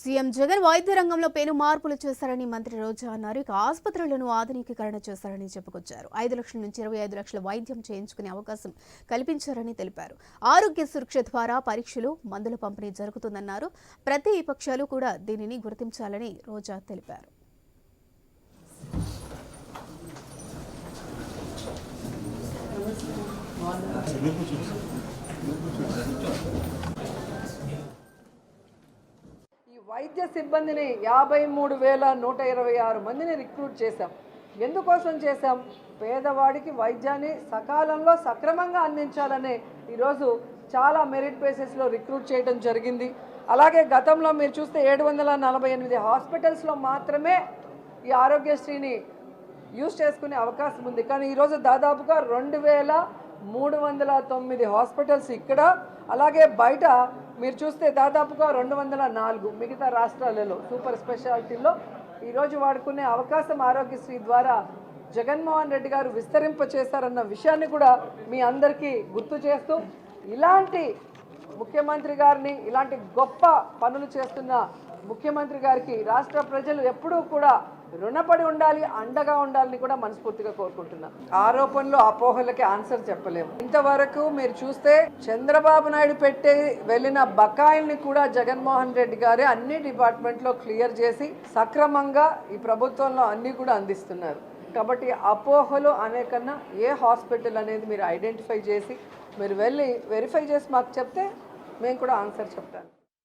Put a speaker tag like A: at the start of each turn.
A: CM Jagan వైద్య రంగంలో పెను మార్పులు చేశారని మంత్రి రోజా అన్నారు. ఇక ఆసుపత్రులను ఆధునికీకరణ చేశారని చెప్పుకొచ్చారు. ఐదు లక్షల నుంచి ఇరవై ఐదు లక్షల వైద్యం చేయించుకునే అవకాశం కల్పించారని తెలిపారు. ఆరోగ్య సురక్ష ద్వారా పరీక్షలు మందుల పంపిణీ జరుగుతుందన్నారు. ప్రతి పక్షాలు కూడా దీనిని గుర్తించాలని రోజా తెలిపారు.
B: వైద్య సిబ్బందిని యాభై మూడు వేల నూట ఇరవై ఆరు మందిని రిక్రూట్ చేశాం. ఎందుకోసం చేశాం? పేదవాడికి వైద్యాన్ని సకాలంలో సక్రమంగా అందించాలనే ఈరోజు చాలా మెరిట్ బేసిస్లో రిక్రూట్ చేయడం జరిగింది. అలాగే గతంలో మీరు చూస్తే ఏడు వందల నలభై ఎనిమిది హాస్పిటల్స్లో మాత్రమే ఈ ఆరోగ్యశ్రీని యూజ్ చేసుకునే అవకాశం ఉంది. కానీ ఈరోజు దాదాపుగా రెండు వేల మూడు వందల తొమ్మిది హాస్పిటల్స్ ఇక్కడ. అలాగే బయట మీరు చూస్తే దాదాపుగా రెండు వందల నాలుగు మిగతా రాష్ట్రాలలో సూపర్ స్పెషాలిటీలో ఈరోజు వాడుకునే అవకాశం ఆరోగ్యశ్రీ ద్వారా జగన్మోహన్ రెడ్డి గారు విస్తరింప చేశారన్న విషయాన్ని కూడా మీ అందరికీ గుర్తు చేస్తూ ఇలాంటి ముఖ్యమంత్రి గారిని ఇలాంటి గొప్ప పనులు చేస్తున్న ముఖ్యమంత్రి గారికి రాష్ట్ర ప్రజలు ఎప్పుడూ కూడా రుణపడి ఉండాలి అండగా ఉండాలని కూడా మనస్ఫూర్తిగా కోరుకుంటున్నాను ఆరోపణలు అపోహలకి ఆన్సర్ చెప్పలేము. ఇంతవరకు మీరు చూస్తే చంద్రబాబు నాయుడు పెట్టే వెళ్ళిన బకాయిల్ని కూడా జగన్మోహన్ రెడ్డి గారే అన్ని డిపార్ట్మెంట్లో క్లియర్ చేసి సక్రమంగా ఈ ప్రభుత్వంలో అన్నీ కూడా అందిస్తున్నారు. కాబట్టి అపోహలు అనే కన్నా ఏ హాస్పిటల్ అనేది మీరు ఐడెంటిఫై చేసి మీరు వెళ్ళి వెరిఫై చేసి మాకు చెప్తే మేము కూడా ఆన్సర్ చెప్తాను.